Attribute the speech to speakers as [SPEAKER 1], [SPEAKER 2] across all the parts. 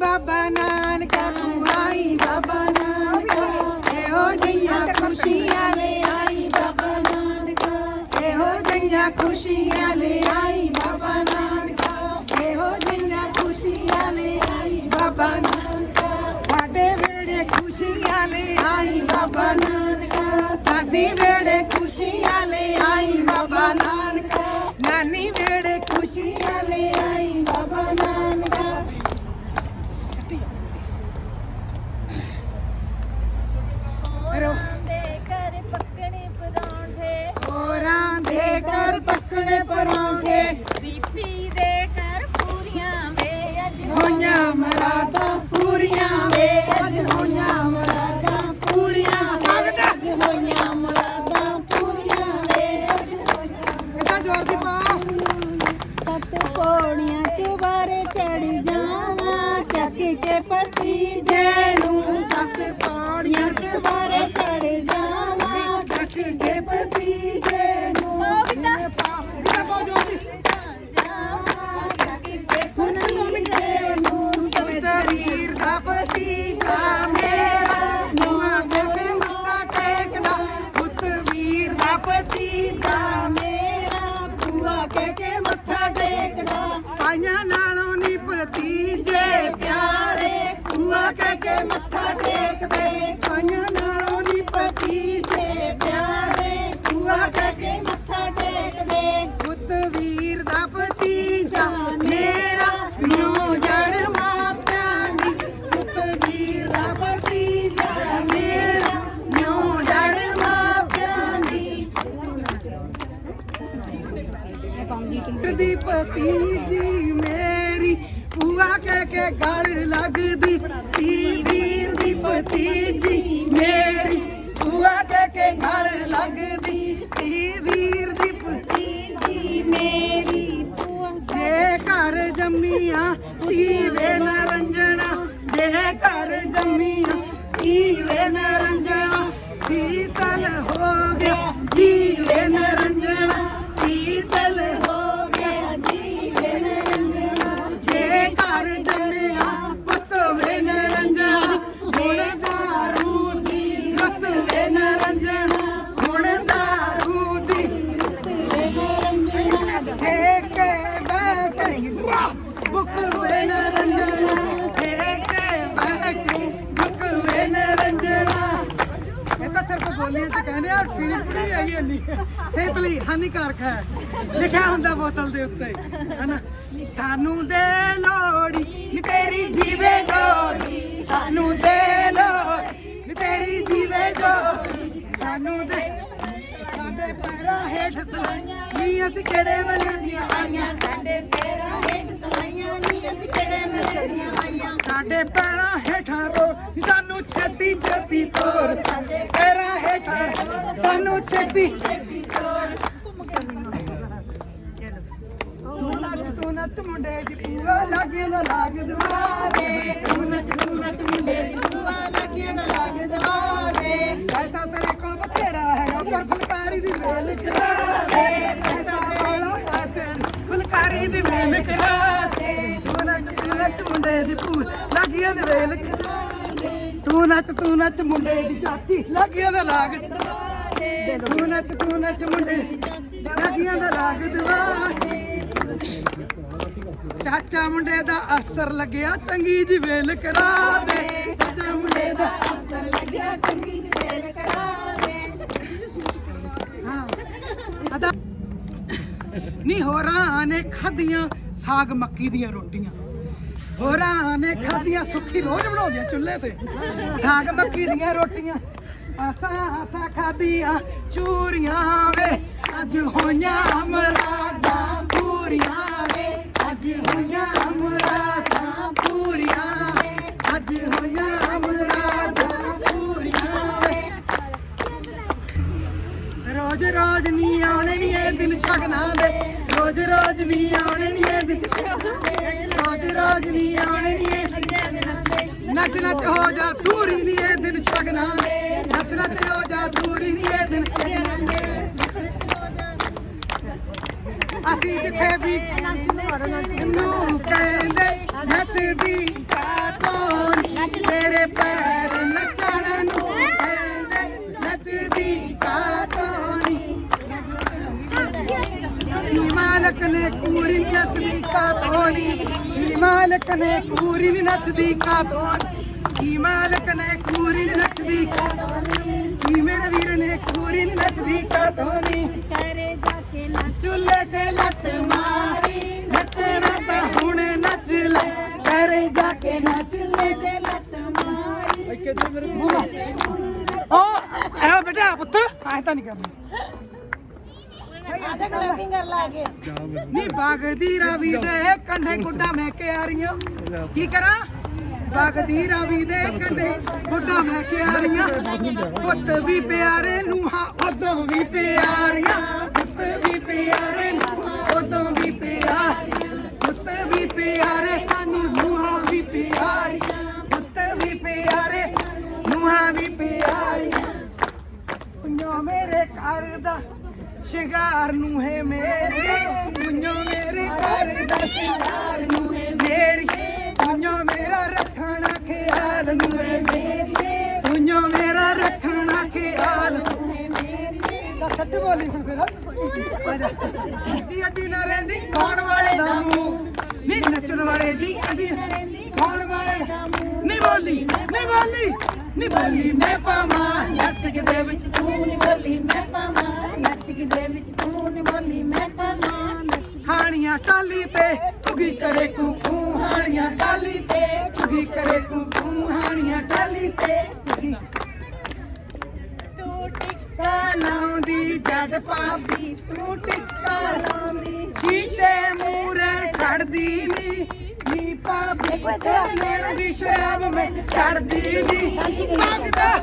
[SPEAKER 1] ਬਾਬਾ ਨਾਨਕਾ, ਤੂੰ ਆਈ ਬਾਬਾ ਨਾਨਕਾ। ਇਹੋ ਜਿਹੀਆਂ ਖੁਸ਼ੀਆਂ ਲੈ ਆਈ ਬਾਬਾ ਨਾਨਕਾ। ਇਹੋ ਜਿਹੀਆਂ ਖੁਸ਼ੀਆਂ ਲੈ ਆਈ ਬਾਬਾ ਨਾਨਕਾ। ਇਹੋ ਜਿਹੀਆਂ ਖੁਸ਼ੀਆਂ ਲੈ ਆਈ ਬਾਬਾ ਨਾਨਕਾ। ਸਾਡੇ ਵੇੜੇ ਖੁਸ਼ੀਆਂ ਲੈ ਆਈ ਬਾਬਾ ਨਾਨਕਾ। ਸਾਡੀ ਵੇੜੇ ਖੁਸ਼ੀਆਂ ਲੈ ਆਈ ਬਾਬਾ ਨਾਨਕਾ ਨਾਨੀ ਵੇੜੇ ਖੁਸ਼ੀਆਂ ਲੈ ਆਈ ਬਾਬਾ ਨਾਨਕਾ ਰੋ
[SPEAKER 2] ਦੇ ਘਰ ਪੱਕਣੇ ਪਰੌਂਠੇ
[SPEAKER 1] ਹੋਰਾਂ ਦੇ ਘਰ ਪੱਕਣੇ ਆਈਆਂ ਨਾਲੋਂ ਨੀ ਭਤੀਜੇ ਪਿਆਰੇ। ਬੁਆ ਕਹਿ ਕੇ ਮੱਥਾ ਟੇਕਦੇ। ਆਈਆਂ ਭਤੀਜੀ ਮੇਰੀ। ਭੂਆ ਕਹਿ ਕੇ ਗਲ ਲੱਗਦੀ ਤੀ ਵੀਰ ਦੀ ਭਤੀਜੀ ਮੇਰੀ। ਭੂਆ ਕਹਿ ਕੇ ਗਲ ਲੱਗਦੀ ਤੀ ਵੀਰ ਦੀ ਭਤੀਜੀ ਮੇਰੀ। ਜੇ ਘਰ ਜੰਮੀਆਂ, ਧੀਵੇ ਨਰੰਜਣਾ ਜੇ ਘਰ ਜੰਮੀਆਂ, ਧੀਵੇ ਨਰੰਜਣਾ ਸੀਤਲ ਹੋ ਬੋਲੀਆਂ ਚ ਕਹਿੰਦੇ ਆ ਫੀਲਿੰਗਸ ਨਹੀਂ ਹੈਗੀ ਇੰਨੀ। ਸਿਹਤ ਲਈ ਹਾਨੀਕਾਰਕ ਹੈ। ਲਿਖਿਆ ਹੁੰਦਾ ਬੋਤਲ ਦੇ ਉੱਤੇ ਹਨਾ? ਸਾਨੂੰ ਦੇ ਲੋੜੀ ਨੀ ਤੇਰੀ ਜੀਵੇ ਜੋੜੀ। ਸਾਨੂੰ ਦੇ ਲੋੜੀ ਨੀ ਤੇਰੀ ਜੀਵੇ ਜੋੜੀ। ਸਾਨੂੰ ਦੇ ਸਾਡੇ ਪੈਰਾਂ ਹੇਠ ਸਲਾਈਆਂ ਨੀ ਅਸੀਂ ਕਿਹੜੇ ਵੇਲੇ ਦੀਆਂ ਆਈਆਂ?
[SPEAKER 2] ਸਾਡੇ ਤੇਰਾ ਹੇਠ ਸਲਾਈਆਂ ਨੀ ਅਸੀਂ ਕਿਹੜੇ ਮੇਰੀਆਂ ਆਈਆਂ?
[SPEAKER 1] ਸਾਡੇ ਪੈਰਾਂ ਹੇਠਾਂ ਰੋ ਸਾਨੂੰ ਛੇਤੀ ਛੇਤੀ ਤੋਰ। ਪੈਰਾਂ ਸਾਨੂੰ ਛੇਤੀ। ਛੇਤੀ ਤੋਰ ਤੂੰ ਨੱਚ ਤੂੰ ਨੱਚ ਮੁੰਡੇ ਦੀ ਪੂਰਾ ਲਾਗੇ ਨਾ ਲਾਗ ਦਵਾਵੇ ਤੂੰ ਨੱਚ ਤੂੰ ਨੱਚ ਮੁੰਡੇ ਦੀ ਪੂਰਾ ਲਾਗੇ ਨਾ ਲਾਗ ਦਵਾਵੇ ਐਸਾ ਤੇਰੇ ਕੋਲ ਬਥੇਰਾ ਹੈਗਾ, ਪਰ ਫੁਲਕਾਰੀ ਦੀ ਵੇਲ ਕਰਾ ਐਸਾ ਵਾਲਾ ਹੈ ਤੈਨੂੰ, ਫੁਲਕਾਰੀ ਦੀ ਵੇਲ ਕਰਾ ਤੂੰ ਨੱਚ ਤੂੰ ਨੱਚ ਮੁੰਡੇ ਦੀ ਪੂ ਲਾਗੀਆਂ ਦੇ ਵੇਲ ਕਰਾ ਤੂੰ ਨੱਚ ਤੂੰ ਨੱਚ ਮੁੰਡੇ ਦੀ ਚਾਚੀ, ਲਾਗੀਆਂ ਦਾ ਲਾਗ ਤੂੰ ਨੱਚ ਤੂੰ ਨੱਚ ਮੁੰਡੇ ਲਾਗੀਆਂ ਦਾ ਲਾਗ ਦਵਾ ਚਾਚਾ ਮੁੰਡੇ ਦਾ ਅਫਸਰ ਲੱਗਿਆ ਚੰਗੀ ਜੀ ਵੇਲ ਕਰਾ ਦੇ ਚਾਚਾ ਮੁੰਡੇ ਦਾ ਅਫਸਰ ਲੱਗਿਆ ਚੰਗੀ ਜੀ ਵੇਲ ਕਰਾ ਦੇ ਹਾਂ ਅਦਾ ਨਹੀਂ ਹੋਰਾਂ ਨੇ ਖਾਧੀਆਂ ਸਾਗ ਮੱਕੀ ਦੀਆਂ ਰੋਟੀਆਂ ਹੋਰਾਂ ਨੇ ਖਾਧੀਆਂ ਸੁੱਖੀ ਰੋਜ਼ ਬਣਾਉਂਦੀਆਂ ਚੁੱਲ੍ਹੇ ਤੇ। ਸਾਗ ਮੱਕੀ ਦੀਆਂ ਰੋਟੀਆਂ। ਅਸਾਂ ਹੱਥਾਂ ਖਾਧੀਆਂ ਚੂਰੀਆਂ ਵੇ, ਅੱਜ ਹੋਈਆਂ ਮਰਾਦਾਂ ਪੂਰੀਆਂ ਵੇ। ਅੱਜ ਹੋਈਆਂ ਮਰਾਦਾਂ ਪੂਰੀਆਂ ਵੇ, ਅੱਜ ਹੋਈਆਂ ਮਰਾਦਾਂ ਪੂਰੀਆਂ ਵੇ। ਰੋਜ਼ ਰੋਜ਼ ਨਹੀਂ ਆਉਣੇ ਨੀ ਇਹ ਦਿਨ ਸ਼ਗਨਾ ਦੇ। ਰੋਜ਼ ਰੋਜ਼ ਨਹੀਂ ਆਉਣੇ ਨੀ ਇਹ ਦਿਨ ਸ਼ਗਨਾ ਦੇ। ਰੋਜ਼ ਰੋਜ਼ ਨਹੀਂ ਆਉਣੇ ਨੀ ਇਹ ਨੱਚ ਨੱਚ ਹੋ ਜਾ ਦੂਰੀ ਨੀ ਇਹ ਦਿਨ ਸ਼ਗਨਾਂ ਨੱਚ ਨੱਚ ਹੋ ਜਾ ਦੂਰੀ ਨੀ ਇਹ ਦਿਨ ਅਸੀਂ ਜਿੱਥੇ ਵੀ ਨੂੰ ਕਹਿੰਦੇ, ਨੱਚਦੀ ਕਾਤੋਂ ਤੇਰੇ ਪੈਰ ਨੱਚਣ ਨੂੰ ਨੀ ਮਾਲਕ ਨੇ ਕੂਰੀ ਨੀ ਨੱਚਦੀ ਕਾਤੋਂ ਨੀ ਨੀ ਮਾਲਕ ਨੇ ਕੂਰੀ ਨੀ ਨੱਚਦੀ ਕਾਤੋਂ ਨੀ ਮਾਲਕ ਨੇ ਕੂਰੀ ਨੀ ਨੱਚਦੀ ਨੀ ਮੇਰੇ ਵੀਰ ਨੇ ਕੂਰੀ ਨੀ ਨੱਚਦੀ ਕਾਤੋਂ ਨੀ
[SPEAKER 2] ਕਰੇ ਜਾ ਕੇ ਨਾ
[SPEAKER 1] ਚੁੱਲ੍ਹੇ 'ਤੇ ਲੱਤ ਮਾਰੀ ਨੱਚਣਾ ਤਾਂ ਹੁਣ ਨੱਚ ਲੈ ਘਰੇ ਜਾ ਕੇ ਨੱਚ ਲੈ
[SPEAKER 2] ਤੇ ਲੱਤ ਮਾਰੀ
[SPEAKER 1] ਓ ਐ ਬੇਟਾ ਪੁੱਤ ਐ ਤਾਂ ਨਹੀਂ ਕਰਨਾ
[SPEAKER 2] ਆਜਾ ਕਲੈਪਿੰਗ ਕਰ ਲਾ ਕੇ
[SPEAKER 1] ਨੀ ਬਾਗ ਰਾਵੀ ਦੇ ਕੰਢੇ ਗੁੱਡਾ ਮੈਂ ਕੇ ਆ ਰਹੀਆਂ ਕੀ ਕਰਾਂ? ਬਾਗਦੀ ਰਾਵੀ ਦੇ ਕੰਢੇ ਗੁੱਡਾ ਮੈਂ ਕੇ ਆ ਰਹੀਆਂ ਪੁੱਤ ਵੀ ਪਿਆਰੇ ਨੂੰਹਾਂ, ਉਦੋਂ ਵੀ ਪਿਆਰੀਆਂ। ਪੁੱਤ ਵੀ ਪਿਆਰੇ ਨੂੰਹਾਂ, ਉਦੋਂ ਵੀ ਪਿਆਰੀਆਂ। ਪੁੱਤ ਵੀ ਪਿਆਰੇ, ਸਾਨੂੰ ਨੂੰਹਾਂ ਵੀ ਪਿਆਰੀਆਂ। ਪੁੱਤ ਵੀ ਪਿਆਰੇ ਨੂੰਹਾਂ ਵੀ ਪਿਆਰੀਆਂ। ਪੁੰਨੋ ਮੇਰੇ ਘਰ ਦਾ ਸ਼ਿੰਗਾਰ ਨੂੰ ਹੈ ਮੇਰੇ ਪੁੰਨੋ ਮੇਰੇ ਘਰ ਦਾ ਸ਼ਿੰਗਾਰ ਨੂੰ ਹੈ ਮੇਰੀ। ਪੁੰਨੋ ਮੇਰਾ ਰੱਖਣਾ ਖਿਆਲ ਨੂੰ ਹੈ ਮੇਰੀ। ਪੁੰਨੋ ਮੇਰਾ ਰੱਖਣਾ ਖਿਆਲ ਤਾਂ ਸੱਟ ਬੋਲੀ ਹੁਣ ਫਿਰ। ਆ ਅੱਡੀ ਨਾ ਰਹਿੰਦੀ ਕੌਣ ਵਾਲੇ ਦਾ ਮੂੰਹ। ਨੀ ਨੱਚਣ ਵਾਲੇ ਦੀ ਅੱਡੀ ਕੌਣ ਵਾਲੇ ਨਹੀਂ ਬੋਲੀ ਨਹੀਂ ਬੋਲੀ। ਨਹੀਂ ਬੋਲੀ ਮੈਂ ਪਾਵਾਂ ਨੱਚ ਕੇ ਦੇ ਵਿੱਚ
[SPEAKER 2] ਤੂੰ ਨੀ ਬੋਲੀ ਮੈਂ ਪਾਵਾਂ ਨੱਚ ਕੇ ਦੇ ਵਿੱਚ ਤੂੰ ਨੀ ਬੋਲੀ ਮੈਂ ਪਾਵਾਂ ਨੱਚ
[SPEAKER 1] ਹਾਣੀਆਂ ਟਾਲੀ ਤੇ ਤੁਗੀ ਕਰੇ ਕੁਕੂ, ਹਾਣੀਆਂ ਟਾਲੀ ਤੇ ਕੁਗੀ ਕਰੇ ਕੁਕੂ, ਹਾਣੀਆਂ ਟਾਲੀ ਤੇ ਕੁਗੀ
[SPEAKER 2] ਤੂੰ ਟਿੱਕਾ
[SPEAKER 1] ਲਾਉਂਦੀ ਜਦ ਪਾਪੀ ਤੂੰ ਟਿੱਕਾ ਲਾਉਂਦੀ, ਸ਼ੀਸ਼ੇ ਮੂਰੇ ਛੱਡਦੀ ਨੀ।
[SPEAKER 2] ਦੇਖੋ ਇੱਧਰ।
[SPEAKER 1] ਨੈਣਾ ਦੀ ਸ਼ਰਾਬ ਮੈਂ ਛੱਡਦੀ ਨੀ
[SPEAKER 2] ਕਾਂਚੀ ਗਈ।
[SPEAKER 1] ਮੰਗਦਾ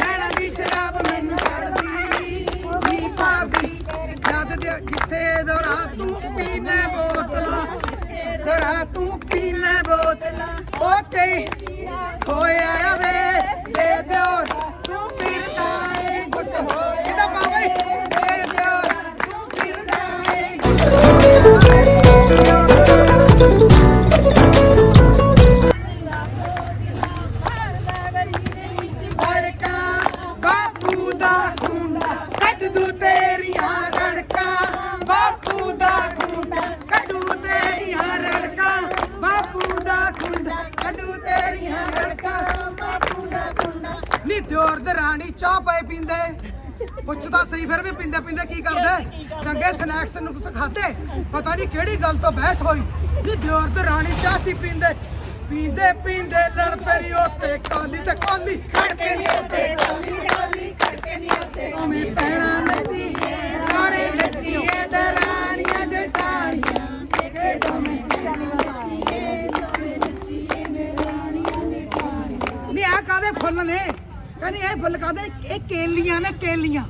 [SPEAKER 1] ਨੈਣਾ ਦੀ ਸ਼ਰਾਬ ਮੈਨੂੰ ਛੱਡਦੀ ਨੀ ਨੀ ਪਾਪੀ ਜਦ ਦੇ ਜਿੱਥੇ ਦੋਰਾ ਤੂੰ ਪੀਨੇ ਬੋਤਲਾਂ ਦੋਰਾ ਤੂੰ ਪੀਨੇ ਬੋਤਲਾਂ ਉਹ ਤੇ ਨੀ ਦਿਓਰ ਦੇ ਰਾਣੀ ਚਾਹ ਪਏ ਪੀਂਦੇ। ਪੁੱਛਦਾ ਸਹੀ, ਫਿਰ ਵੀ ਪੀਂਦੇ ਪੀਂਦੇ ਕੀ ਕਰਦੇ? ਚੰਗੇ ਸਨੈਕਸ ਨੂੰ ਕੁਛ ਖਾਦੇ ਪਤਾ ਨਹੀਂ ਕਿਹੜੀ ਗੱਲ ਤੋਂ ਬਹਿਸ ਹੋਈ। ਨੀ ਦਿਓਰ ਤੇ ਰਾਣੀ ਚਾਹ ਸੀ ਪੀਂਦੇ। ਪੀਂਦੇ ਪੀਂਦੇ ਲੜ ਪਈ ਉੱਤੇ ਕਾਲੀ ਤੇ ਕਾਲੀ, ਖੜਕੇ ਨਹੀਂ ਉੱਤੇ
[SPEAKER 2] ਕਾਲੀ ਕਾਲੀ ਕਰਕੇ ਨੀ ਉੱਤੇ
[SPEAKER 1] ਉਵੇਂ ਪੈਣਾ ਨੱਚੀ ਸਾਰੇ ਨੱਚੀਏ ਦਰਾਣੀਆਂ ਜਟਾਣੀਆਂ। ਇਹ ਦੋਵੇਂ। ਨਹੀਂ ਆ ਕਾਦੇ ਫੁੱਲ ਨੇ? ਕਹਿੰਦੀ ਇਹ ਫੁੱਲ ਕਾਦੇ ਨੇ, ਇਹ ਕੇਲੀਆਂ ਨੇ ਕੇਲੀਆਂ।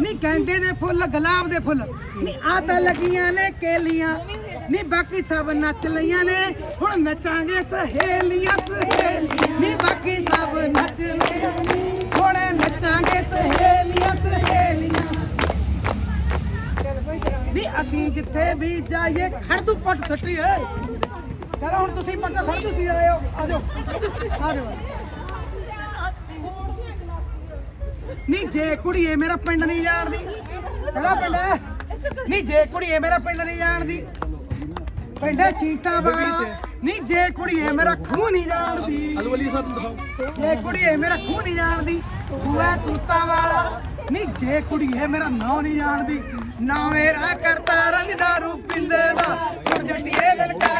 [SPEAKER 1] ਨਹੀਂ, ਕਹਿੰਦੇ ਨੇ ਫੁੱਲ, ਗੁਲਾਬ ਦੇ ਫੁੱਲ। ਨਹੀਂ ਆ ਤਾਂ ਲੱਗੀਆਂ ਨੇ ਕੇਲੀਆਂ। ਨਹੀਂ, ਬਾਕੀ ਸਭ ਨੱਚ ਲਈਆਂ ਨੇ। ਹੁਣ ਨੱਚਾਂਗੇ ਸਹੇਲੀਆਂ ਸਹੇਲੀਆਂ। ਨਹੀਂ, ਬਾਕੀ ਸਭ ਨੱਚ ਲਈਆਂ ਹੁਣ ਨੱਚਾਂਗੇ ਸਹੇਲੀਆਂ ਸਹੇਲੀਆਂ। ਨਹੀਂ, ਅਸੀਂ ਜਿੱਥੇ ਵੀ ਜਾਈਏ ਖੜ ਤੂੰ ਪੱਟ ਸੱਟੀ ਏ ਚਲੋ, ਹੁਣ ਤੁਸੀਂ ਪੱਟ ਖੜ ਤੁਸੀਂ ਆਇਓ ਆਜੋ ਆਜੋ ਨਹੀਂ ਜੇ ਕੁੜੀਏ ਮੇਰਾ ਪਿੰਡ ਨਹੀਂ ਜਾਣਦੀ। ਕਿਹੜਾ ਪਿੰਡ ਹੈ? ਨਹੀਂ ਜੇ ਕੁੜੀਏ ਮੇਰਾ ਪਿੰਡ ਨਹੀਂ ਜਾਣਦੀ। ਪਿੰਡ ਹੈ ਸੀਟਾਂ ਵਾਲਾ। ਨਹੀਂ ਜੇ ਕੁੜੀਏ ਮੇਰਾ ਖੂਹ ਨਹੀਂ ਜਾਣਦੀ।
[SPEAKER 3] ਅਲੀ ਸਾਹਿਬ ਨੂੰ ਦਿਖਾਓ।
[SPEAKER 1] ਜੇ ਕੁੜੀਏ ਮੇਰਾ ਖੂਹ ਨਹੀਂ ਜਾਣਦੀ ਤੂੰ ਐ ਤੂਤਾ ਵਾਲਾ। ਨਹੀਂ ਜੇ ਕੁੜੀਏ ਮੇਰਾ ਨਾਂ ਨਹੀਂ ਜਾਣਦੀ ਨਾ ਮੇਰਾ ਕਰਤਾ ਰੰਗ ਦਾ ਸੁਣ ਜੱਟੀਏ ਲਲਕਾਰ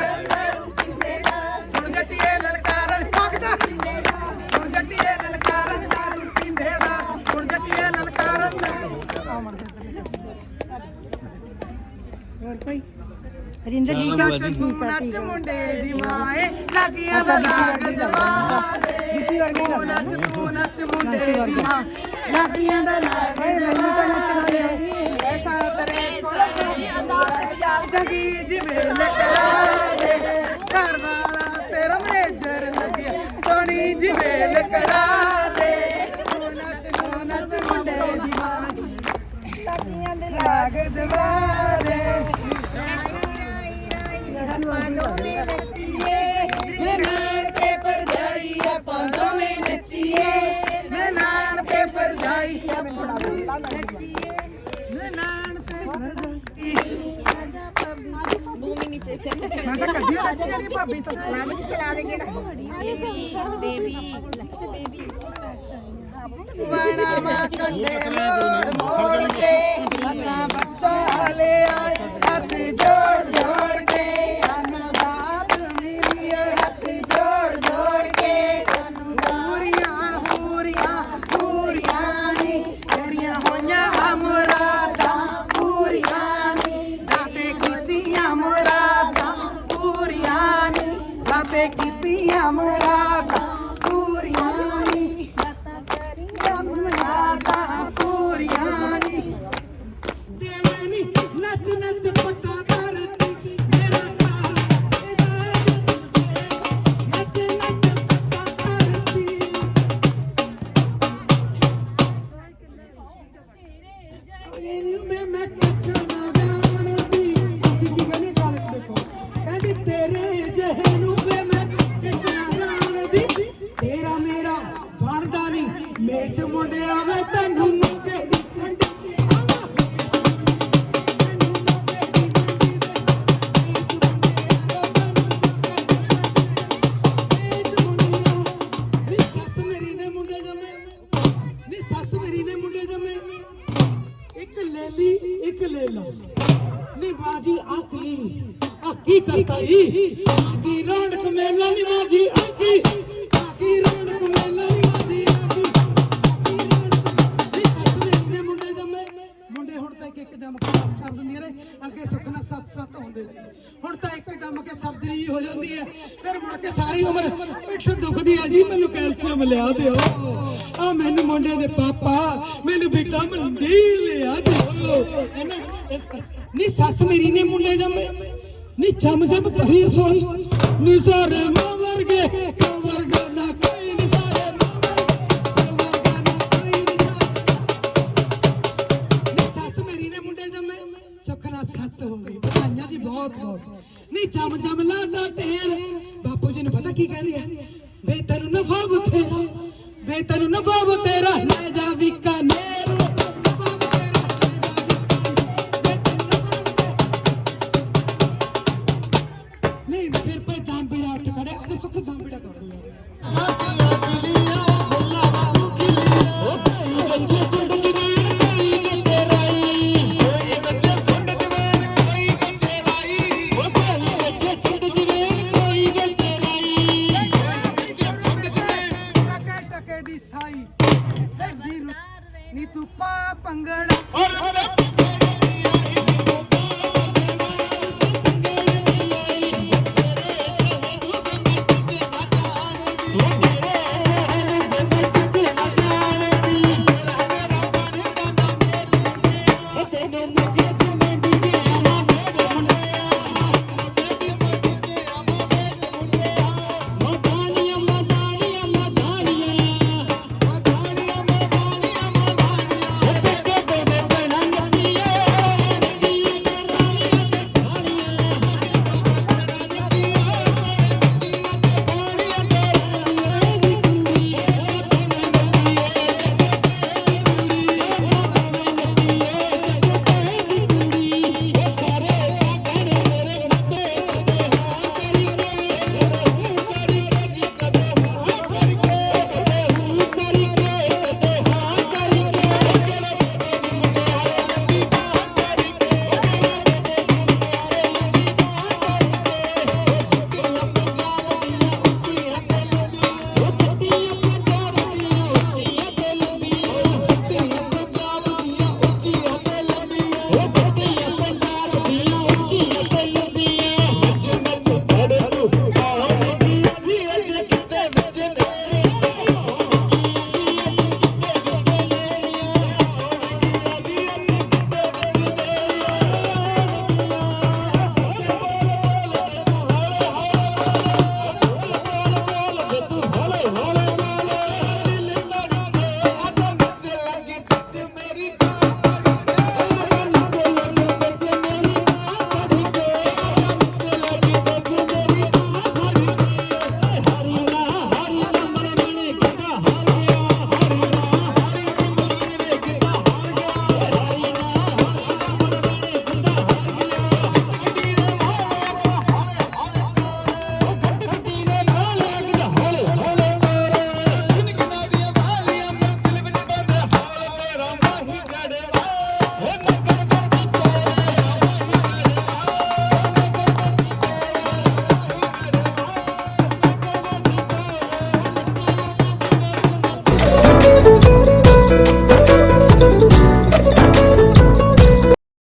[SPEAKER 1] ਹੋਰ ਕੋਈ?
[SPEAKER 4] ਰਿੰਦਰ
[SPEAKER 1] ਠੀਕ ਨੱਚ ਤੂੰ ਨੱਚ ਮੁੰਡੇ ਦੀ ਮਾਏ ਲੱਗੀਆਂ ਦਾ ਲਾਗ ਜਵਾਦੇ ਤੂੰ ਨੱਚ ਤੂੰ ਨੱਚ ਮੁੰਡੇ ਦੀ ਮਾਂ। ਲੱਗੀਆਂ ਦਾ ਲਾਗ ਜਵਾਦੇ ਐਸਾ ਤਰੇ ਜਗੀ ਜਿਵੇਂ ਲਕੜਾ ਦੇ ਘਰ ਵਾਲਾ ਤੇਰਾ ਮੈਨੇਜਰ ਲੱਗਿਆ। ਸੋਹਣੀ ਜਿਵੇਂ ਲਕੜਾ ਦੇ ਤੂੰ ਨੱਚ ਤੂੰ ਨੱਚ ਮੁੰਡੇ ਦੀ ਮਾਂ। ਨਾਨਕੇ ਮੈਂ ਤਾਂ ਕੱਢੀ ਰੱਜੀ ਜਿਹੜੀ ਭਾਬੀ ਤੋਂ
[SPEAKER 2] ਮੈਂ ਵੀ ਖਿਲਾ ਦੇ ਕਿਹੜਾ ਬੇਬੀ ਬੇਬੀ ਬੇਬੀ
[SPEAKER 1] ਬਣਾ ਮਾ ਕੰਡੇ ਮੋੜ ਮੋੜ ਕੇ ਅਸਾਂ ਬੱਚਾ ਲੈ ਆਏ ਦਾਤੇ ਕੀਤੀਆਂ ਮੁਰਾਦਾਂ ਪੂਰੀਆਂ ਨੀ। ਮੁਰਾਦਾਂ ਪੂਰੀਆਂ ਨੀ। ਦੇਵੇ ਨੀ ਨੱਚ ਨੱਚ ਪੱਟਾ ਧਰਤੀ ਮੇਰਾ ਘਰ। ਇਹਦਾ ਨੱਚ ਨੱਚ ਪੱਟਾ ਧਰਤੀ ਇਹਨੂੰ ਮੈਂ ਮੈਂ ਕਿੱਥੋਂ ਨਾ ਜਾਣਦੀ ਕੀ ਕੀ ਕਹਿੰਦੀ ਗੱਲ ਦੇਖੋ? ਕਹਿੰਦੀ ਤੇਰੇ ਜਿਹੇ ਆਕੀ ਕਰਤਾ ਰੌਣਕ ਮੇਲਾ ਨੀ ਬਾਜੀ ਆਕੀ ਆਕੀ ਰੌਣਕ ਮੇਲਾ ਨੀ ਬਾਜੀ ਆਕੀ ਆਕੀ ਰੌਣਕ ਨੀ ਸੱਸ ਮੇਰੀ ਮੁੰਡੇ ਜੰਮੇ ਮੁੰਡੇ ਹੁਣ ਤਾਂ ਇੱਕ ਇੱਕ ਜੰਮ ਕੇ ਬਸ ਕਰ ਦਿੰਦੀਆਂ ਨੇ। ਅੱਗੇ ਸੁੱਖ ਸੱਤ ਸੱਤ ਹੁੰਦੇ ਸੀ। ਹੁਣ ਤਾਂ ਇੱਕ ਜੰਮ ਕੇ ਸਰਜਰੀ ਹੀ ਹੋ ਜਾਂਦੀ ਹੈ। ਫਿਰ ਮੁੜ ਕੇ ਸਾਰੀ ਉਮਰ ਪਿੱਠ ਦੁਖਦੀ ਹੈ ਜੀ। ਮੈਨੂੰ ਕੈਲਸ਼ੀਅਮ ਲਿਆ ਦਿਓ। ਆ ਮੈਨੂੰ ਮੁੰਡੇ ਦੇ ਪਾਪਾ, ਮੈਨੂੰ ਵਿਟਾਮਿਨ ਡੀ ਲਿਆ ਦਿਓ। ਹੈਨਾ ਇਸ ਕਰ- ਸੱਸ ਮੇਰੀ ਨੇ ਮੁੰਡੇ ਜੰਮੇ। ਨੀ ਜੰਮ ਜੰਮ ਕਰੀ ਸੋਈ ਨੀ ਸਾਰੇ ਮਾਂ ਵਰਗੇ ਕਿਉਂ ਵਰਗਾ ਨਾ ਕੋਈ, ਨੀ ਸਾਰੇ ਮਾਂ ਵਰਗਾ ਨਾ ਕੋਈ, ਨੀ ਸਾਰੇ। ਨੀ ਸੱਸ ਮੇਰੀ ਨੇ ਮੁੰਡੇ ਜੰਮੇ, ਸੁੱਖ ਨਾਲ ਸੱਤ ਹੋ ਗਈ। ਵਧਾਈਆਂ ਜੀ ਬਹੁਤ ਬਹੁਤ ਨੀ ਜਮ ਜਮ ਲਾਦਾ ਢੇਰ